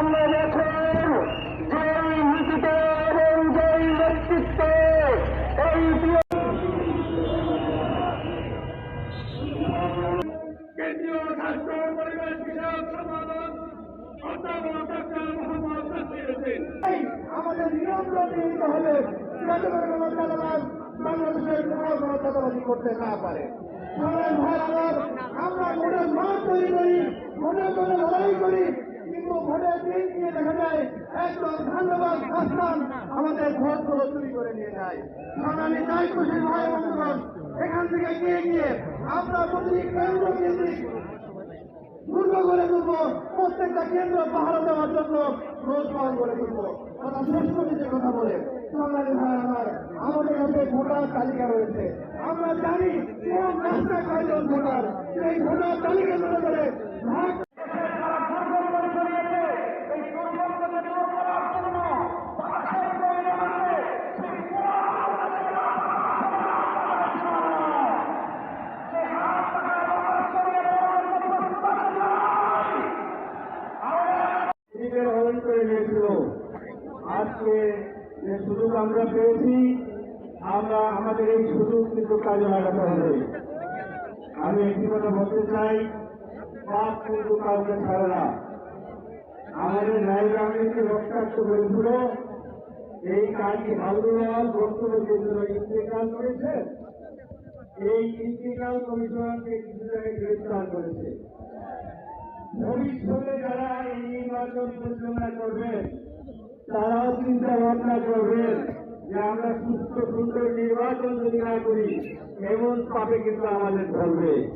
সামনে রেখেন। যেই নীতিতে এবং যেই নেতৃত্বে এই আমাদের নিয়ন্ত্রণ করতে না পারে। আমরা মনে মত তৈরি করি মোটের মনে লড়াই করি কিন্তু ভোটের দিন গিয়ে দেখা যায়, একদম ধন্যবাদ হাসপান আমাদের ভোটগুলো চুরি করে নিয়ে যায়। সোনালী নাই খুশি ভাই বন্ধুগণ, এখান থেকে গিয়ে গিয়ে আমরা প্রতিটি কেন্দ্র কেন্দ্রিক দুর্গ গড়ে তুলবো, প্রত্যেকটা কেন্দ্র পাহারা দেওয়ার জন্য রোজ পালন করে তুলবো। কথা শেষ যে কথা বলে, বাঙালি ভাই আমার, আমাদের কাছে ভোটার তালিকা রয়েছে। আমরা জানি কোন রাস্তায় কয়জন ভোটার, সেই ভোটার তালিকা আজকে যে সুযোগ আমরা পেয়েছি, আমরা আমাদের এই সুযোগ কিন্তু কাজে লাগাতে হবে। আমি একটি কথা বলতে চাই, পাপ কিন্তু কাউকে ছাড়ে না। আমাদের ন্যায় আমিনকে রক্তাক্ত করেছিল এই কাজী হালদুলাল বক্তব্য কেন্দ্র ইন্তেকাল করেছে। এই ইন্তেকাল কমিশনকে কিছু জায়গায় গ্রেফতার করেছে। ভবিষ্যতে যারা এই নির্বাচন পরিচালনা করবেন চিন্তা ভাবনা করবেন যে আমরা সুস্থ, সুন্দর নির্বাচন যদি না করি, এমন পাবে কিন্তু আমাদের ধরবে।